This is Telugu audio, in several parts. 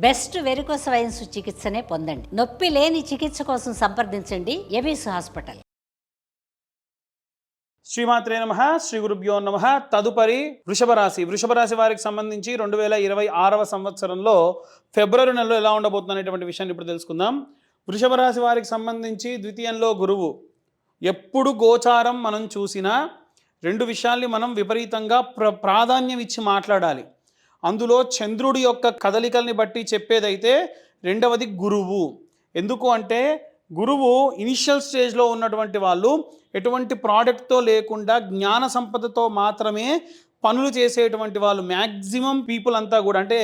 బెస్ట్ వెరికోస వైన్స్ చికిత్సనే పొందండి. నొప్పి లేని చికిత్స కోసం సంప్రదించండి. ఎబిస్ హాస్పిటల్. శ్రీమాత్రే నమ. శ్రీ గురుభ్యో నమ. తదుపరి వృషభ రాశి వృషభ రాశి వారికి సంబంధించి రెండు వేల ఇరవై ఆరవ సంవత్సరంలో ఫిబ్రవరి నెలలో ఎలా ఉండబోతుంది అనేటువంటి విషయాన్ని ఇప్పుడు తెలుసుకుందాం. వృషభ రాశి వారికి సంబంధించి ద్వితీయంలో గురువు. ఎప్పుడు గోచారం మనం చూసినా రెండు విషయాల్ని మనం విపరీతంగా ప్ర ప్రాధాన్యం ఇచ్చి మాట్లాడాలి. అందులో చంద్రుడి యొక్క కదలికల్ని బట్టి చెప్పేదైతే రెండవది గురువు. ఎందుకు అంటే గురువు ఇనిషియల్ స్టేజ్లో ఉన్నటువంటి వాళ్ళు ఎటువంటి ప్రోడక్ట్తో లేకుండా జ్ఞాన సంపదతో మాత్రమే పనులు చేసేటువంటి వాళ్ళు మ్యాక్సిమం పీపుల్ అంతా కూడా అంటే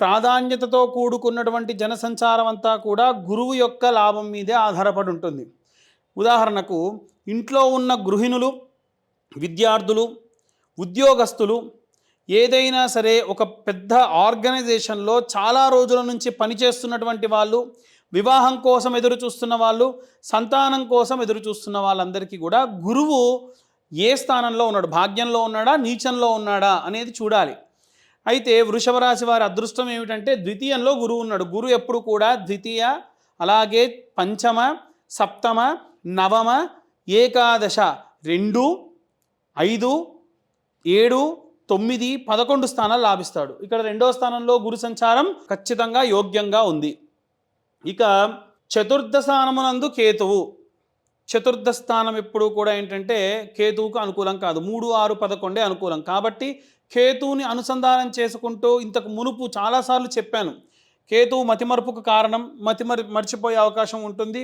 ప్రాధాన్యతతో కూడుకున్నటువంటి జనసంచారం అంతా కూడా గురువు యొక్క లాభం మీదే ఆధారపడి ఉంటుంది. ఉదాహరణకు ఇంట్లో ఉన్న గృహిణులు విద్యార్థులు ఉద్యోగస్తులు ఏదైనా సరే ఒక పెద్ద ఆర్గనైజేషన్లో చాలా రోజుల నుంచి పనిచేస్తున్నటువంటి వాళ్ళు వివాహం కోసం ఎదురు చూస్తున్న వాళ్ళు సంతానం కోసం ఎదురు చూస్తున్న వాళ్ళందరికీ కూడా గురువు ఏ స్థానంలో ఉన్నాడు? భాగ్యంలో ఉన్నాడా? నీచంలో ఉన్నాడా? అనేది చూడాలి. అయితే వృషభ రాశి వారి అదృష్టం ఏమిటంటే ద్వితీయంలో గురువు ఉన్నాడు. గురువు ఎప్పుడు కూడా ద్వితీయ అలాగే పంచమ సప్తమ నవమ ఏకాదశ రెండు ఐదు ఏడు తొమ్మిది పదకొండు స్థానాలు లాభిస్తాడు. ఇక్కడ రెండో స్థానంలో గురు సంచారం ఖచ్చితంగా యోగ్యంగా ఉంది. ఇక చతుర్థ స్థానమునందు కేతువు. చతుర్థ స్థానం ఎప్పుడు కూడా ఏంటంటే కేతువుకు అనుకూలం కాదు. మూడు ఆరు పదకొండే అనుకూలం. కాబట్టి కేతువుని అనుసంధానం చేసుకుంటూ ఇంతకు మునుపు చాలాసార్లు చెప్పాను. కేతువు మతిమరుపుకు కారణం మతిమరి మర్చిపోయే అవకాశం ఉంటుంది.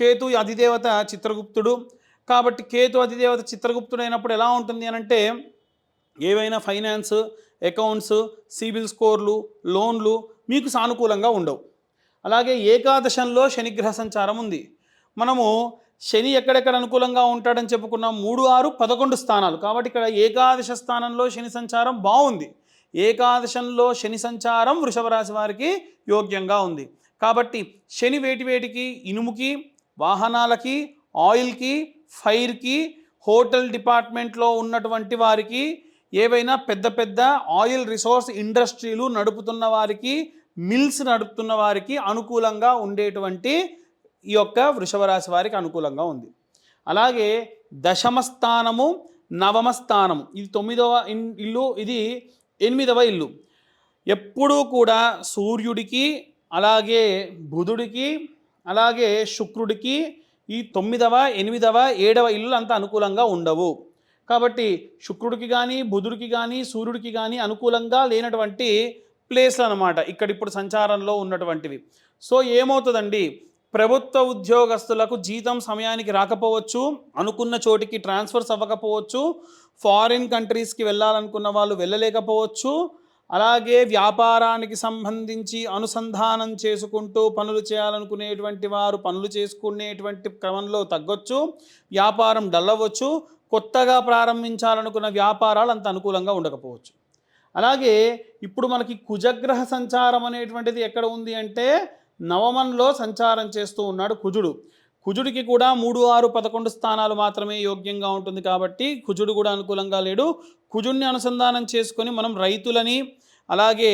కేతు అధిదేవత చిత్రగుప్తుడు. కాబట్టి కేతు అధిదేవత చిత్రగుప్తుడు అయినప్పుడు ఎలా ఉంటుంది అని అంటే ఏవైనా ఫైనాన్స్ అకౌంట్స్ సిబిల్ స్కోర్లు లోన్లు మీకు సానుకూలంగా ఉండవు. అలాగే ఏకాదశంలో శనిగ్రహ సంచారం ఉంది. మనము శని ఎక్కడెక్కడ అనుకూలంగా ఉంటాడని చెప్పుకున్నాం మూడు ఆరు పదకొండు స్థానాలు. కాబట్టి ఇక్కడ ఏకాదశ స్థానంలో శని సంచారం బాగుంది. ఏకాదశంలో శని సంచారం వృషభ రాశి వారికి యోగ్యంగా ఉంది. కాబట్టి శని వేటి వేటికి? ఇనుముకి వాహనాలకి ఆయిల్కి ఫైర్కి హోటల్ డిపార్ట్మెంట్లో ఉన్నటువంటి వారికి ఏవైనా పెద్ద పెద్ద ఆయిల్ రిసోర్స్ ఇండస్ట్రీలు నడుపుతున్న వారికి మిల్స్ నడుపుతున్న వారికి అనుకూలంగా ఉండేటువంటి ఈ యొక్క వృషభరాశి వారికి అనుకూలంగా ఉంది. అలాగే దశమ స్థానము నవమ స్థానము. ఇది తొమ్మిదవ ఇల్లు ఇది ఎనిమిదవ ఇల్లు. ఎప్పుడూ కూడా సూర్యుడికి అలాగే బుధుడికి అలాగే శుక్రుడికి ఈ తొమ్మిదవ ఎనిమిదవ ఏడవ ఇల్లు అంత అనుకూలంగా ఉండవు. కాబట్టి శుక్రుడికి కానీ బుధుడికి కానీ సూర్యుడికి కానీ అనుకూలంగా లేనటువంటి ప్లేస్లు అనమాట ఇక్కడ ఇప్పుడు సంచారంలో ఉన్నటువంటివి. సో ఏమవుతుందండి? ప్రభుత్వ ఉద్యోగస్తులకు జీతం సమయానికి రాకపోవచ్చు అనుకున్న చోటికి ట్రాన్స్ఫర్స్ అవ్వకపోవచ్చు ఫారిన్ కంట్రీస్కి వెళ్ళాలనుకున్న వాళ్ళు వెళ్ళలేకపోవచ్చు అలాగే వ్యాపారానికి సంబంధించి అనుసంధానం చేసుకుంటూ పనులు చేయాలనుకునేటువంటి వారు పనులు చేసుకునేటువంటి క్రమంలో తగ్గొచ్చు వ్యాపారం డల్లవచ్చు కొత్తగా ప్రారంభించాలనుకున్న వ్యాపారాలు అంత అనుకూలంగా ఉండకపోవచ్చు. అలాగే ఇప్పుడు మనకి కుజగ్రహ సంచారం అనేటువంటిది ఎక్కడ ఉంది అంటే నవమంలో సంచారం చేస్తూ ఉన్నాడు కుజుడు. కుజుడికి కూడా మూడు ఆరు పదకొండు స్థానాలు మాత్రమే యోగ్యంగా ఉంటుంది కాబట్టి కుజుడు కూడా అనుకూలంగా లేడు. కుజుడిని అనుసంధానం చేసుకొని మనం రైతులని అలాగే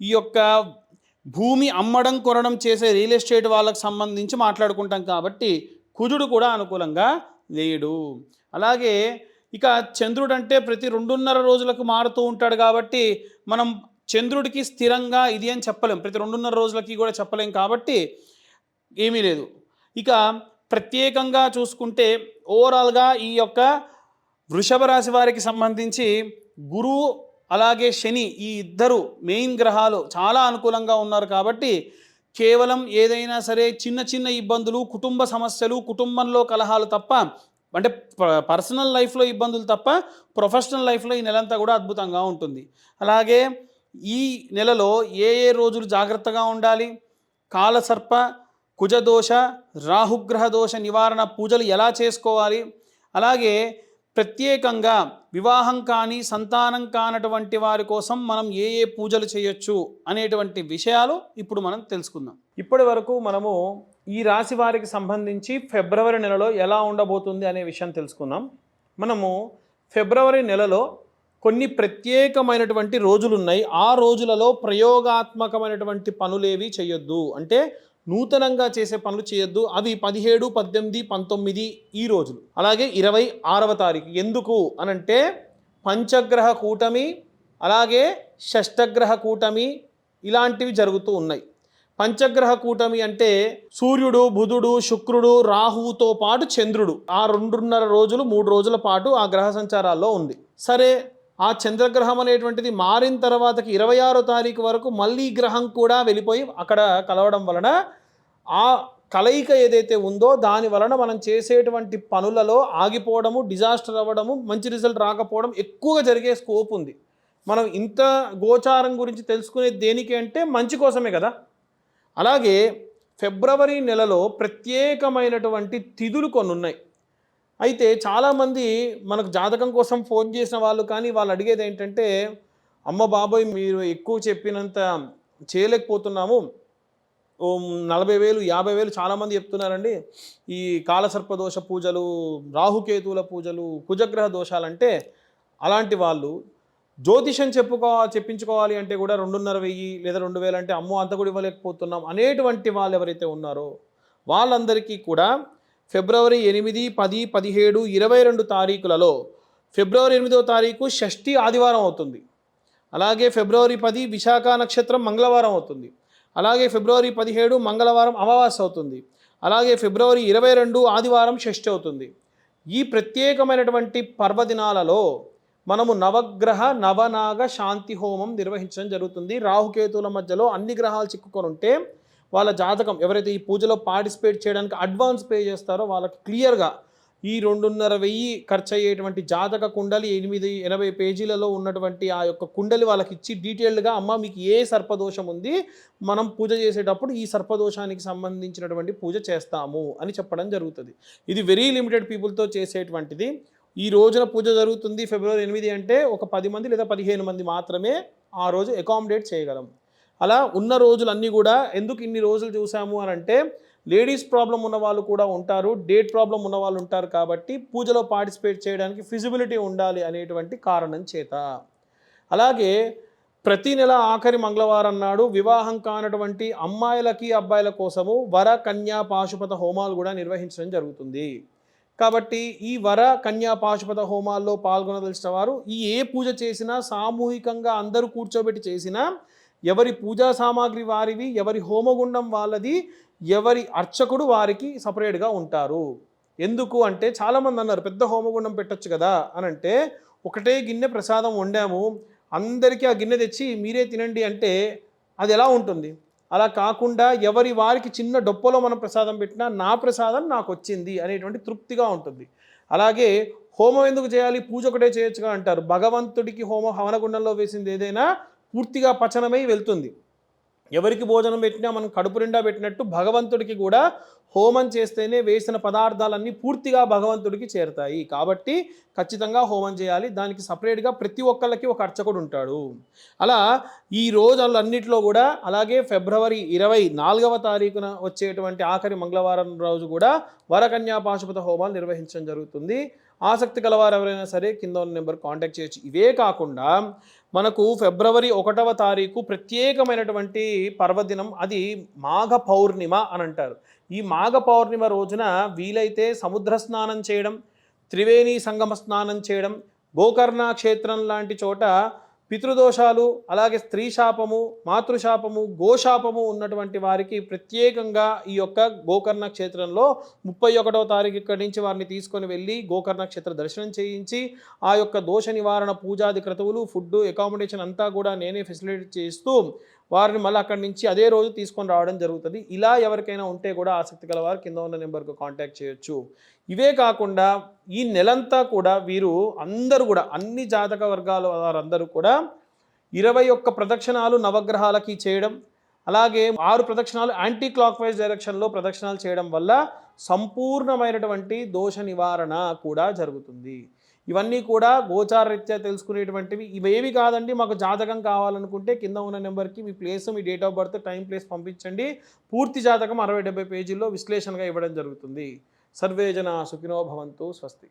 ఈ యొక్క భూమి అమ్మడం కొనడం చేసే రియల్ ఎస్టేట్ వాళ్ళకి సంబంధించి మాట్లాడుకుంటాం కాబట్టి కుజుడు కూడా అనుకూలంగా లేడు. అలాగే ఇక చంద్రుడు అంటే ప్రతి రెండున్నర రోజులకు మారుతూ ఉంటాడు కాబట్టి మనం చంద్రుడికి స్థిరంగా ఇది అని చెప్పలేం. ప్రతి రెండున్నర రోజులకి కూడా చెప్పలేం కాబట్టి ఏమీ లేదు. ఇక ప్రత్యేకంగా చూసుకుంటే ఓవరాల్గా ఈ యొక్క వృషభ రాశి వారికి సంబంధించి గురువు అలాగే శని ఈ ఇద్దరు మెయిన్ గ్రహాలు చాలా అనుకూలంగా ఉన్నారు కాబట్టి కేవలం ఏదైనా సరే చిన్న చిన్న ఇబ్బందులు కుటుంబ సమస్యలు కుటుంబంలో కలహాలు తప్ప అంటే పర్సనల్ లైఫ్లో ఇబ్బందులు తప్ప ప్రొఫెషనల్ లైఫ్లో ఈ నెలంతా కూడా అద్భుతంగా ఉంటుంది. అలాగే ఈ నెలలో ఏ ఏ రోజులు జాగ్రత్తగా ఉండాలి? కాలసర్ప కుజదోష రాహుగ్రహ దోష నివారణ పూజలు ఎలా చేసుకోవాలి? అలాగే ప్రత్యేకంగా వివాహం కాని సంతానం కానటువంటి వారి కోసం మనం ఏ ఏ పూజలు చేయొచ్చు అనేటువంటి విషయాలు ఇప్పుడు మనం తెలుసుకుందాం. ఇప్పటి వరకు మనము ఈ రాశి వారికి సంబంధించి ఫిబ్రవరి నెలలో ఎలా ఉండబోతుంది అనే విషయం తెలుసుకుందాం. మనము ఫిబ్రవరి నెలలో కొన్ని ప్రత్యేకమైనటువంటి రోజులు ఉన్నాయి ఆ రోజులలో ప్రయోగాత్మకమైనటువంటి పనులేవి చేయొద్దు అంటే నూతనంగా చేసే పనులు చేయొద్దు అవి పదిహేడు పద్దెనిమిది పంతొమ్మిది ఈ రోజులు. అలాగే ఇరవై ఆరవ తారీఖు. ఎందుకు అనంటే పంచగ్రహ కూటమి అలాగే షష్టగ్రహ కూటమి ఇలాంటివి జరుగుతూ ఉన్నాయి. పంచగ్రహ కూటమి అంటే సూర్యుడు బుధుడు శుక్రుడు రాహువుతో పాటు చంద్రుడు. ఆ రెండున్నర రోజులు మూడు రోజుల పాటు ఆ గ్రహ సంచారాల్లో ఉంది. సరే ఆ చంద్రగ్రహం అనేటువంటిది మారిన తర్వాతకి ఇరవై ఆరో తారీఖు వరకు మళ్ళీ గ్రహం కూడా వెళ్ళిపోయి అక్కడ కలవడం వలన ఆ కలయిక ఏదైతే ఉందో దాని వలన మనం చేసేటువంటి పనులలో ఆగిపోవడము డిజాస్టర్ అవ్వడము మంచి రిజల్ట్ రాకపోవడం ఎక్కువగా జరిగే స్కోప్ ఉంది. మనం ఇంత గోచారం గురించి తెలుసుకునేది దేనికి అంటే మంచి కోసమే కదా. అలాగే ఫిబ్రవరి నెలలో ప్రత్యేకమైనటువంటి తిథులు కొన్ని ఉన్నాయి అయితే చాలామంది మనకు జాతకం కోసం ఫోన్ చేసిన వాళ్ళు కానీ వాళ్ళు అడిగేది ఏంటంటే అమ్మ బాబోయ్ మీరు ఎక్కువ చెప్పినంత చేయలేకపోతున్నాము. ఓ నలభై వేలు యాభై వేలు చాలామంది చెప్తున్నారండి. ఈ కాలసర్పదోష పూజలు రాహుకేతువుల పూజలు కుజగ్రహ దోషాలంటే అలాంటి వాళ్ళు జ్యోతిషం చెప్పుకో చెప్పించుకోవాలి అంటే కూడా రెండున్నర వెయ్యి లేదా రెండు వేలు అంటే అమ్మో అంత కూడా ఇవ్వలేకపోతున్నాం అనేటువంటి వాళ్ళు ఎవరైతే ఉన్నారో వాళ్ళందరికీ కూడా ఫిబ్రవరి ఎనిమిది పది పదిహేడు ఇరవై రెండు తారీఖులలో ఫిబ్రవరి ఎనిమిదో తారీఖు షష్ఠి ఆదివారం అవుతుంది. అలాగే ఫిబ్రవరి పది విశాఖ నక్షత్రం మంగళవారం అవుతుంది. అలాగే ఫిబ్రవరి పదిహేడు మంగళవారం అమావాస్య అవుతుంది. అలాగే ఫిబ్రవరి ఇరవై రెండు ఆదివారం షష్ఠి అవుతుంది. ఈ ప్రత్యేకమైనటువంటి పర్వదినాలలో మనము నవగ్రహ నవనాగ శాంతి హోమం నిర్వహించడం జరుగుతుంది. రాహుకేతువుల మధ్యలో అన్ని గ్రహాలు చిక్కుకొని ఉంటే వాళ్ళ జాతకం ఎవరైతే ఈ పూజలో పార్టిసిపేట్ చేయడానికి అడ్వాన్స్ పే చేస్తారో వాళ్ళకి క్లియర్గా ఈ రెండున్నర వెయ్యి ఖర్చు అయ్యేటువంటి జాతక కుండలి ఎనిమిది ఎనభై పేజీలలో ఉన్నటువంటి ఆ యొక్క కుండలి వాళ్ళకి ఇచ్చి డీటెయిల్డ్గా అమ్మ మీకు ఏ సర్పదోషం ఉంది మనం పూజ చేసేటప్పుడు ఈ సర్పదోషానికి సంబంధించినటువంటి పూజ చేస్తాము అని చెప్పడం జరుగుతుంది. ఇది వెరీ లిమిటెడ్ పీపుల్తో చేసేటువంటిది. ఈ రోజున పూజ జరుగుతుంది ఫిబ్రవరి ఎనిమిది అంటే ఒక పది మంది లేదా పదిహేను మంది మాత్రమే ఆ రోజు అకామిడేట్ చేయగలం. అలా ఉన్న రోజులన్నీ కూడా ఎందుకు ఇన్ని రోజులు చూసాము అని అంటే లేడీస్ ప్రాబ్లం ఉన్న వాళ్ళు కూడా ఉంటారు డేట్ ప్రాబ్లం ఉన్న వాళ్ళు ఉంటారు కాబట్టి పూజలో పార్టిసిపేట్ చేయడానికి ఫిజిబిలిటీ ఉండాలి అనేటువంటి కారణం చేత. అలాగే ప్రతి నెల ఆఖరి మంగళవారం నాడు వివాహం కానటువంటి అమ్మాయిలకి అబ్బాయిల కోసము వర కన్యా పాశుపత హోమాలు కూడా నిర్వహించడం జరుగుతుంది. కాబట్టి ఈ వర కన్యా పాశుపత హోమాల్లో పాల్గొనదలిచిన వారు ఈ ఏ పూజ చేసినా సామూహికంగా అందరూ కూర్చోబెట్టి చేసినా ఎవరి పూజా సామాగ్రి వారివి ఎవరి హోమగుండం వాళ్ళది ఎవరి అర్చకుడు వారికి సపరేట్గా ఉంటారు. ఎందుకు అంటే చాలామంది అన్నారు పెద్ద హోమగుండం పెట్టొచ్చు కదా అని అంటే ఒకటే గిన్నె ప్రసాదం వండాము అందరికీ ఆ గిన్నె తెచ్చి మీరే తినండి అంటే అది ఎలా ఉంటుంది? అలా కాకుండా ఎవరి వారికి చిన్న డొప్పలో మనం ప్రసాదం పెట్టినా నా ప్రసాదం నాకు వచ్చింది అనేటువంటి తృప్తిగా ఉంటుంది. అలాగే హోమం ఎందుకు చేయాలి? పూజ ఒకటే చేయొచ్చుగా అంటారు. భగవంతుడికి హోమం హవనగుండంలో వేసింది ఏదైనా పూర్తిగా పచనమై వెళ్తుంది. ఎవరికి భోజనం పెట్టినా మనం కడుపు నిండా పెట్టినట్టు భగవంతుడికి కూడా హోమం చేస్తేనే వేసిన పదార్థాలన్నీ పూర్తిగా భగవంతుడికి చేరుతాయి. కాబట్టి ఖచ్చితంగా హోమం చేయాలి. దానికి సపరేట్గా ప్రతి ఒక్కళ్ళకి ఒక అర్చకుడు ఉంటాడు. అలా ఈ రోజులన్నింటిలో కూడా అలాగే ఫిబ్రవరి ఇరవై నాలుగవ తారీఖున వచ్చేటువంటి ఆఖరి మంగళవారం రోజు కూడా వరకన్యా పాశుపత హోమాలు నిర్వహించడం జరుగుతుంది. ఆసక్తి గలవారు ఎవరైనా సరే కింద ఉన్న నెంబర్ కాంటాక్ట్ చేయొచ్చు. ఇవే కాకుండా మనకు ఫిబ్రవరి ఒకటవ తారీఖు ప్రత్యేకమైనటువంటి పర్వదినం అది మాఘ పౌర్ణిమ అని అంటారు. ఈ మాఘ పౌర్ణిమ రోజున వీలైతే సముద్ర స్నానం చేయడం త్రివేణి సంగమ స్నానం చేయడం గోకర్ణ క్షేత్రం లాంటి చోట పితృదోషాలు అలాగే స్త్రీ శాపము మాతృశాపము గోశాపము ఉన్నటువంటి వారికి ప్రత్యేకంగా ఈ యొక్క గోకర్ణ క్షేత్రంలో ముప్పై ఒకటవ తారీఖు ఇక్కడి నుంచి వారిని తీసుకొని వెళ్ళి గోకర్ణ క్షేత్ర దర్శనం చేయించి ఆ యొక్క దోష నివారణ పూజాది క్రతువులు ఫుడ్ అకామిడేషన్ అంతా కూడా నేనే ఫెసిలిటీ చేస్తూ వారిని మళ్ళీ అక్కడి నుంచి అదే రోజు తీసుకొని రావడం జరుగుతుంది. ఇలా ఎవరికైనా ఉంటే కూడా ఆసక్తి గల వారు కింద ఉన్న నెంబర్కు కాంటాక్ట్ చేయొచ్చు. ఇవే కాకుండా ఈ నెలంతా కూడా వీరు అందరూ కూడా అన్ని జాతక వర్గాల వారందరూ కూడా ఇరవై ఒక్క ప్రదక్షిణాలు నవగ్రహాలకి చేయడం అలాగే ఆరు ప్రదక్షిణాలు యాంటీ క్లాక్ వైజ్ డైరెక్షన్లో ప్రదక్షిణాలు చేయడం వల్ల సంపూర్ణమైనటువంటి దోష నివారణ కూడా జరుగుతుంది. ఇవన్నీ కూడా గోచారరీత్యా తెలుసుకునేటువంటివి. ఇవేవి కాదండి మాకు జాతకం కావాలనుకుంటే కింద ఉన్న నెంబర్కి మీ place me date of birth time place పంపించండి. పూర్తి జాతకం అరవై డెబ్బై పేజీల్లో విశ్లేషణగా ఇవ్వడం జరుగుతుంది. సర్వే జన సుఖినో భవంతు స్వస్తి.